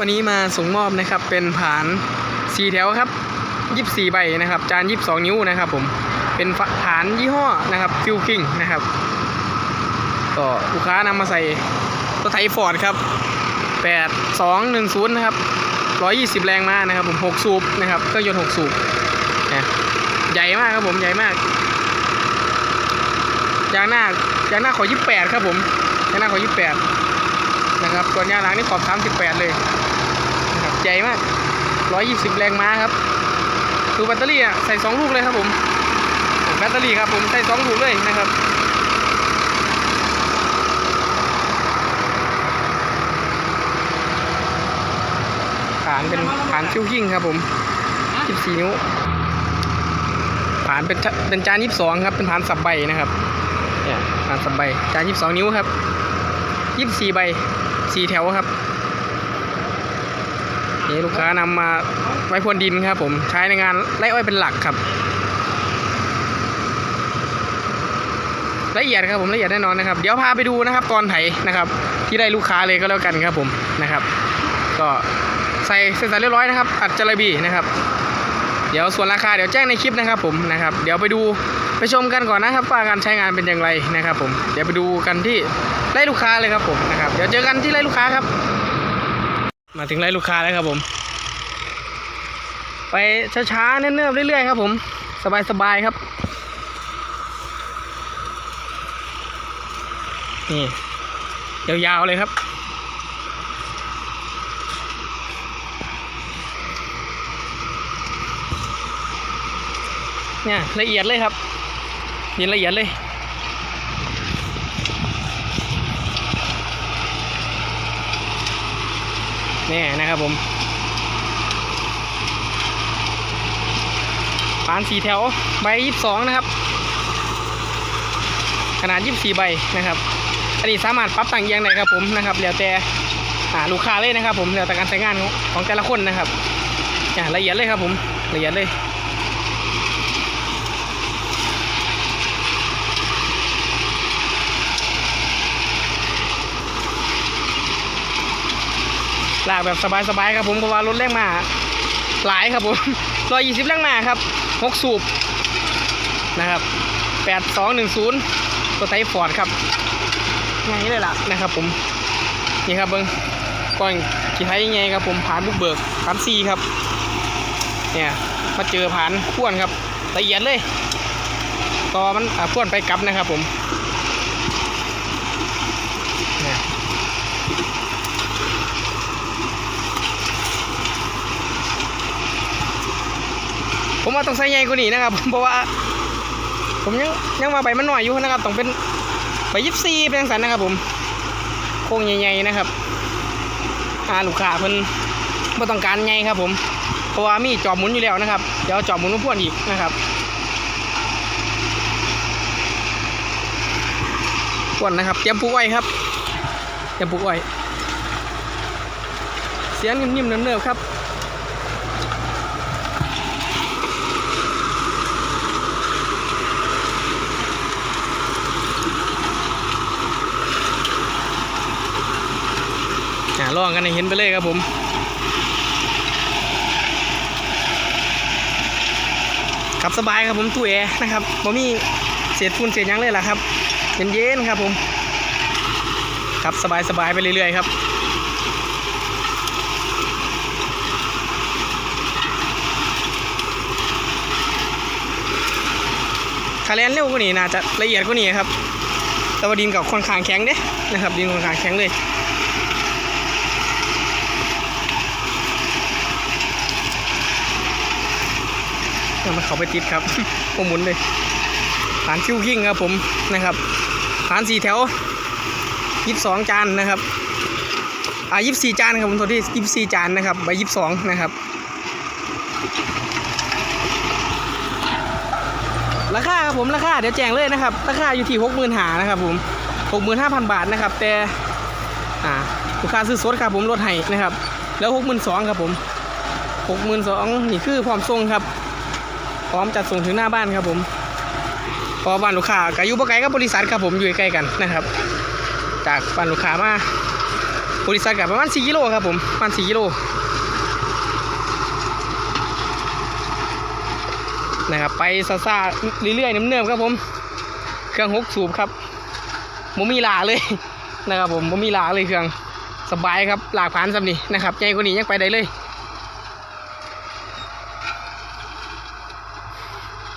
วันนี้มาส่งมอบนะครับเป็นผานสีแถวครับยี่สิบสี่ใบนะครับ จานยี่สิบสองนิ้วนะครับผมเป็นผานยี่ห้อนะครับฟิลคิงนะครับก็ลูกค้านำมาใส่ตัวไทฟอร์ดครับแปดสองหนึ่งศูนย์นะครับร้อยยี่สิบแรงม้านะครับผมหกสูบนะครับเครื่องยนต์หกสูบนะใหญ่มากครับผมใหญ่มากยางหน้ายางหน้าขอยี่แปดครับผมยางหน้าขอยี่แปดนะครับส่วนยางหลังนี่ขอบสามสิบแปดเลย ใหญ่มากร้อยยี่สิบแรงม้าครับ ดูแบตเตอรี่อะ ใส่สองลูกเลยครับผม แบตเตอรี่ครับผม ใส่สองลูกเลยนะครับฐานเป็นฐานคิวกิ้งครับผม 14 นิ้วฐานเป็นเป็นจาน 22 ครับ เป็นฐานสับใบนะครับเนี่ยผ่านสับใบ จานยี่สิบสองนิ้วครับยี่สิบสี่ใบสี่แถวครับ นี่ลูกค้านำมาไว้พรวนดินครับผมใช้ในงานไร่อ้อยเป็นหลักครับ ละเอียดครับผมละเอียดแน่นอนนะครับ เดี๋ยวพาไปดูนะครับตอนไถนะครับ ที่ได้ลูกค้าเลยก็แล้วกันครับผมนะครับ ก็ใส่เสร็จสับเรียบร้อยนะครับ อัดจระบีนะครับ เดี๋ยวส่วนราคาเดี๋ยวแจ้งในคลิปนะครับผมนะครับ เดี๋ยวไปดูไปชมกันก่อนนะครับว่าการใช้งานเป็นอย่างไรนะครับผมเดี๋ยวไปดูกันที่ไล่ลูกค้าเลยครับผมนะครับ เดี๋ยวเจอกันที่ไล่ลูกค้าครับ มาถึงไล่ลูกค้าแล้วครับผม ไปช้าๆเนิ่มๆเรื่อยๆครับ ผม สบายๆครับ นี่ยาวๆเลยครับเนี่ยละเอียดเลยครับเห็นละเอียดเลย นี่นะครับผมปานสีแถวใบยี่สิบสองนะครับ ขนาดยี่สิบสี่ใบนะครับ อันนี้สามารถปรับต่างเอียงได้ครับผมนะครับแล้วแต่ลูกค้าเลยนะครับ ผมแล้วแต่การใช้งานของของแต่ละคนนะครับอ่าละเอียดเลยครับผมละเอียดเลย ลากแบบสบายๆครับผมเพราะว่ารถแรงมาหลายครับผมร้อยยี่สิบแรงมาครับหกสูบนะครับแปดสองหนึ่งศูนย์ตัวไทยฟอร์ดครับง่ายเลยล่ะนะครับผมนี่ครับเบิ้งก้อนขี่ไทยยังไงครับผมผ่านบุกเบิกผ่านซีครับเนี่ยมาเจอผ่านพ่วนครับละเอียดเลยต่อมันอ่าพ่วนไปกลับนะครับผม ผมว่าต้องใส่ใหญ่กว่านี้นะครับ เพราะว่า ผมยังยังมาใบมันหน่อยอยู่นะครับ ต้องเป็นใบยิบซีเป็นจังสันนะครับ ผมโค้งใหญ่ๆนะครับอ่าลูกค้าเพิ่นไม่ต้องการใหญ่ครับ ผมเพราะว่ามีจอบหมุนอยู่แล้วนะครับ เดี๋ยวจอบหมุนมาพ่วนอีกนะครับพ่วนนะครับเตรียมปลูกไว้ครับเตรียมปลูกไว้เสียงนิ่มๆเนิบๆครับ ลองกันให้เห็นไปเลยครับผมขับสบายครับผมตู้แอร์นะครับผมมีเศษฝุ่นเศษยังเลยล่ะครับเย็นๆครับผมขับสบายๆไปเรื่อยๆครับคาแลนเร็วกว่านี้น่าจะละเอียดกว่านี้ครับแต่ว่าดินกับค่อนข้างแข็งเด้นะครับดินค่อนข้างแข็งเลย เนี่ย มันเขาไปติดครับผมหมุนเลยฐานคิวคิงครับผมนะครับฐานสี่แถวยี่สิบสองจานนะครับอ่ายี่สิบสี่จานครับผมโทษที่ยี่สิบสี่จานนะครับใบยี่สิบสองนะครับราคาครับผมราคาเดี๋ยวแจ้งเลยนะครับราคาอยู่ที่หกหมื่นหานะครับผมหกหมื่นห้าพันบาทนะครับ แต่อ่าลูกค้าซื้อสดครับผมลดให้นะครับ แล้วหกหมื่นสองครับผมหกหมื่นสองนี่คือพร้อมส่งครับ พร้อมจัดส่งถึงหน้าบ้านครับผมพอบ้านลูกค้าก็อยู่บ่ไกลกับบริษัทครับผมอยู่ใกล้กันนะครับ จากบ้านลูกค้ามาบริษัทกับประมาณ4กิโลครับผมประมาณ4กิโลนะครับไปซาซาเรื่อยๆเนิ่มๆครับผม เครื่องหกสูบครับมมีลาเลยนะครับผมมมีลาเลยเครื่องสบายครับหลากผ่านสำนี่นะครับใหญ่กว่านี้ยังไปได้เลย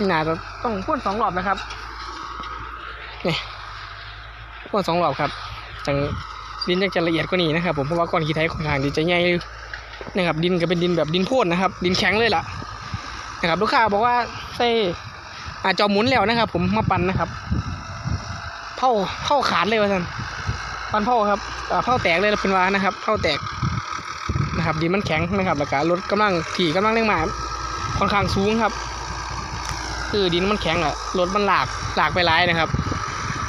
น่นาจะต้องพ่นสองรอบนะครับนี่พ่นสองรอบครับจังดินยังจะละเอียดกว่านี้นะครับ ผมเพราะว่าก้อนขี้ไทยค่อนข้างดีจะใหญ่นะครับ ดินก็เป็นดินแบบดินโพ่นนะครับ ดินแข็งเลยล่ะนะครับ ลูกค้าบอกว่าใส่อาจอหมุนแล้วนะครับ ผมมาปั่นนะครับเผาเผาขาดเลยว่าท่านปั่นเผาครับอ่าเผาแตกเลยเป็นว่านะครับเผาแตกนะครับดินมันแข็งนะครับแล้วก็รถกำลังขี่กำลังเร่งมาค่อนข้างสูงครับ คือดินมันแข็งอะรถมันหลากหลากไปหลายนะครับ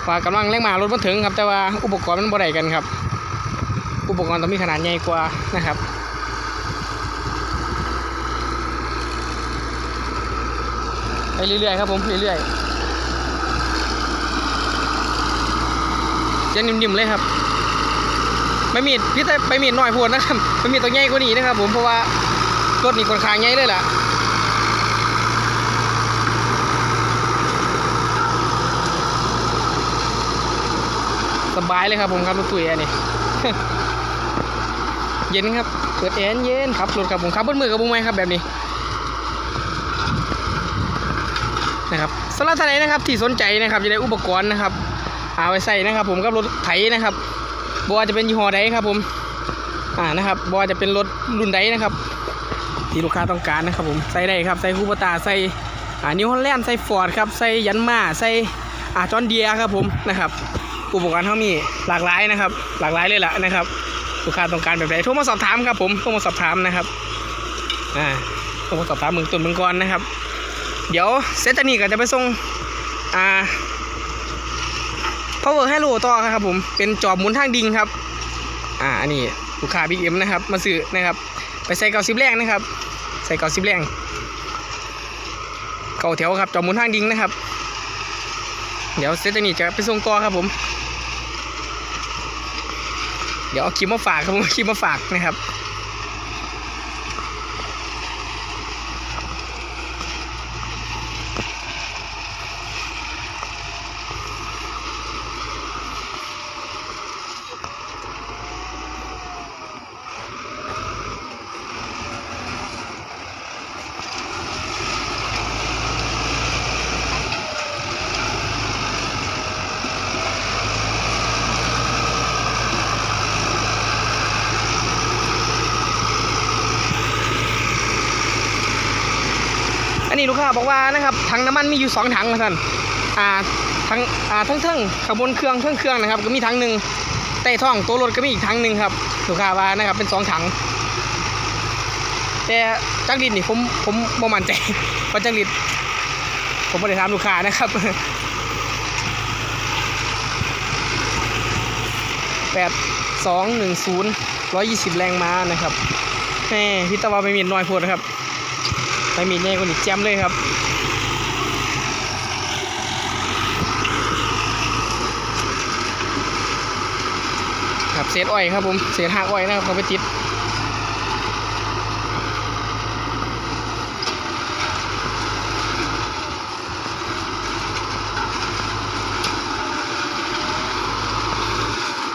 ว่ากำลังเร่งมารถมันถึงครับ แต่ว่าอุปกรณ์มันบ่ได้กันครับ อุปกรณ์ต้องมีขนาดใหญ่กว่านะครับไปเรื่อยๆครับผมเรื่อยๆจะนิ่มๆเลยครับไม่มีพี่แต่ไปมีดน้อยพดนนะครับไม่มีตัวใหญ่กว่านี้นะครับผมเพราะว่ารถนี่ค่อนข้างใหญ่เลยล่ะ สบายเลยครับผมครับรถตุ้ยอันนี้เย็นครับเปิดแอร์เย็นครับรถครับผมครับบิ้มือกับบุ้งไหมครับแบบนี้นะครับสำหรับท่านไหนนะครับที่สนใจนะครับจะได้อุปกรณ์นะครับเอาไว้ใส่นะครับ ผมกับรถไถนะครับบัวจะเป็นยี่ห้อใดครับ ผมอ่านะครับบัวจะเป็นรถรุ่นใดนะครับที่ลูกค้าต้องการนะครับ ผมใส่ได้ครับใส่คูปตาใส่อ่านิวฮอลแลนด์ใส่ฟอร์ดครับใส่ยันมาใส่อ่าจอนเดียครับผมนะครับ อุปกรณ์เขามีหลากหลายนะครับ หลากหลายเลยแหละนะครับลูกค้าต้องการแบบไหนโทรมาสอบถามครับผมโทรมาสอบถามนะครับอ่าโทรมาสอบถามเมืองต้นเมืองก่อนนะครับ เดี๋ยวเซตนี้ก็จะไปส่งอ่า power hello ต่อครับผมเป็นจอบหมุนทางดิ่งครับอ่าอันนี้ลูกค้าบิ๊กเอ็มนะครับมาซื้อนะครับ ไปใส่เกาสิบแรงนะครับ ใส่เกาสิบแรงเก่าแถวครับจอบหมุนทางดิ่งนะครับ เดี๋ยวเซตนี้จะไปส่งต่อครับผม เดี๋ยวเอาคลิปมาฝากครับคลิปมาฝากนะครับ ค้าบอกว่านะครับถังน้ำมันมีอยู่สองถังนะท่านอ่าทั้งอ่าทั้งเทิงขบวนเครื่องเทิงเครื่องนะครับ ก็มีถังหนึ่งใต้ท้องตัวรถก็มีอีกถังหนึ่งครับลูกค้าว่านะครับเป็นสองถัง แต่จักริดนี่ผมผมบ่มั่นใจเพราะจักริดผมไม่ได้ถามลูกค้านะครับแปดสองหนึ่งศูนย์ร้อยยี่สิบแรงม้านะครับแม่พี่ตะวันไปมีน้อยโพดนะครับ ไม่มีเน่คนอีกแจมเลยครับครับเศษอ้อยครับผมเศษหากอ้อยนะครับเขาไปติด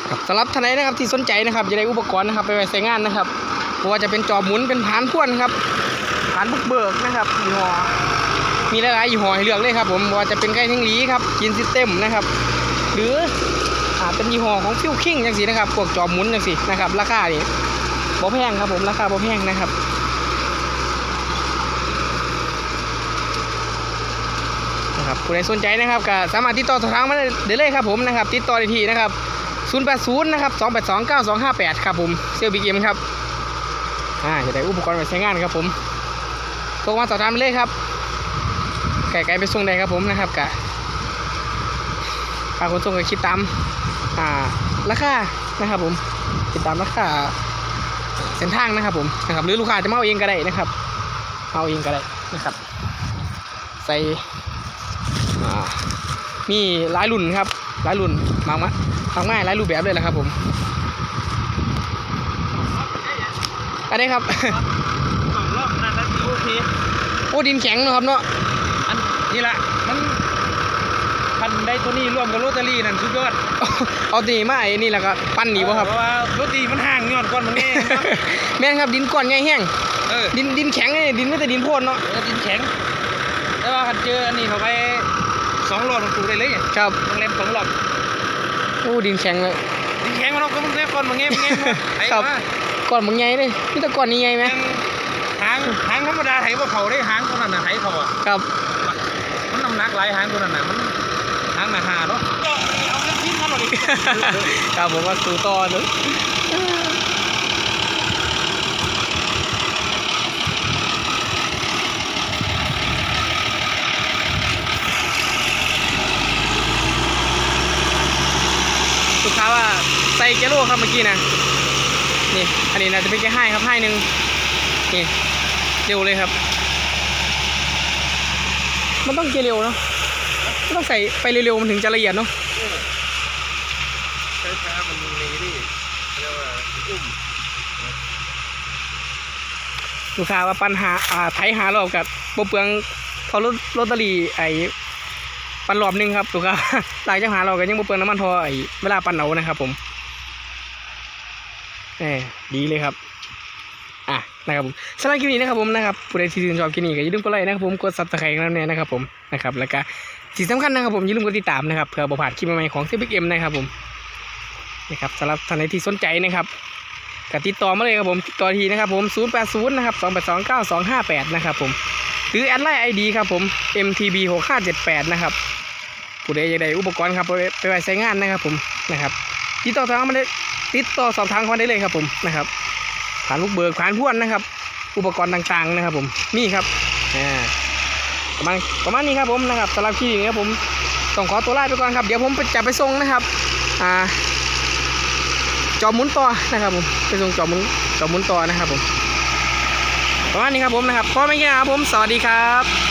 ครับสำหรับท่านไหนะครับที่สนใจนะครับจะได้อุปกรณ์นะครับ ไปไว้ใช้งานนะครับเพราะว่าจะเป็นจอบหมุนเป็นผานพ่วนครับานบุกเบิกนะครับยี่ห้อมีหลายๆยี่ห้อให้เลือกเลยครับผมว่าจะเป็นไก่ทิ้งหลีครับกินซิสเต็มนะครับ หรืออ่าเป็นยี่ห้อของฟิวคิงจังสีนะครับพวกจอมหมุนจังสีนะครับ ราคานี่บ่แพงครับผมราคาบ่แพงนะครับนะครับผู้ใดสนใจนะครับก็สามารถติดต่อสอบถามมาได้เลยครับผมนะครับ ติดต่อได้ที่นะครับ 080 นะครับ 282 9258 ครับผมเซลบิ๊กเอ็มครับ อ่าจะได้อุปกรณ์ไว้ใช้งานครับผม โทรมาสอบถามเลยครับ ไก่ไก่ไปส่งได้ครับผมนะครับกะค่าขนส่งก็คิดตามอ่าราคานะครับผมคิดตามราคาเส้นทางนะครับผมนะครับหรือลูกค้าจะมาเอาเองก็ได้นะครับเอาเองก็ได้นะครับ ใส่อ่ามีหลายรุ่นครับหลายรุ่นมากมะมากมายหลายรูปแบบเลยแหละครับผมอันนี้ครับ สองรอบนั่นแล้วโอเค โอ้ดินแข็งเนาะครับเนาะอันนี่ละมันพันได้ตัวนี้ร่วมกับโรตารี่นั่นสุดยอด เอาตีมาไอ้นี่แหละก็ปั้นหนีบ่ครับเพราะว่าโรตารี่มันห่างย้อนก้อนมันแน่เนาะแม่นครับดินก้อนใหญ่แห้งเออดินดินแข็งนี่ดินไม่แต่ดินโพ่นเนาะเออดินแข็ง แต่ว่าคันเจออันนี้เขาไปสองรอบมันปลูกได้เลยเนี่ยครับโรงแรมสองรอบโอ้ดินแข็งเลยดินแข็งมันเอาก็มันแน่ก้อนมันแง่มันแง่มาไอ้ครับมาก้อนบางใหญ่เลยนี่แต่ก้อนนี้ใหญ่ไหมแม่งหางหางธรรมดาไถว่าเขาได้หางตัวนั้นน่ะไถเขาอะครับมันน้ำหนักหลายหางตัวนั้นน่ะมันหางหนาหาเนาะเอาเงินทิ้งมันหน่อยดิครับผมว่าสู่ต่อเนอะลูกค้าว่าใส่เกโลครับเมื่อกี้นะนี่อันนี้น่าจะเป็นแค่ให้ครับให้หนึ่งนี่ เร็วเลยครับ มันต้องเกยร์เร็วเนาะมันต้องใส่ไปเร็วๆมันถึงจะละเอียดเนาะช้าๆมันมีดิเรียกว่าอุ้มลูกค้าว่าปัญหาอ่าไถหารอบกับบ่เปลืองเขาลดลอตเตอรี่ไอ้ปันรอบหนึงครับลูกค้าหลังจากหาเราก็ยังบ่เปลืองน้ำมันพอไอ้เวลาปันเอานะครับผมแหมดีเลยครับอะ นะครับผมสำหรับคลิปนี้นะครับผมนะครับผู้ใดที่ชื่นชอบคลิปนี้ก็อย่าลืมกดไลค์นะครับผมกดซับสไครต์กันแน่นะครับผมนะครับแล้วก็ที่งสำคัญนะครับผมอย่าลืมกดติดตามนะครับเพื่อบ่พลาดคลิปใหม่ๆของ c ซ m นะครับผมนะครับสำหรับท่านใดที่สนใจนะครับก็ติดต่อมาเลยครับผมติดต่อทีนะครับผม 080นะครับ282 9258 นะครับผมหรือแอดไลน์ไอดีครับผม MTB 6578นะครับผู้ใดอยากได้อุปกรณ์ครับไปไปไว้ใช้งานนะครับผมนะครับติดต่อทางมาได้ติดต่อสอบถามเขาได้เลยครับผมนะครับ ผ่านลูกเบิกผ่านพ่วนนะครับ อุปกรณ์ต่างๆนะครับ ผมนี่ครับอ่าประมาณประมาณนี้ครับผมนะครับสำหรับคลิปนี้ครับผมต้องขอตัวลาไปก่อนครับ เดี๋ยวผมจะไปส่งนะครับอ่าจอหมุนต่อนะครับผมไปส่งจอหมุนจอหมุนต่อนะครับผมประมาณนี้ครับผมนะครับพอไม่แก่ครับผมสวัสดีครับ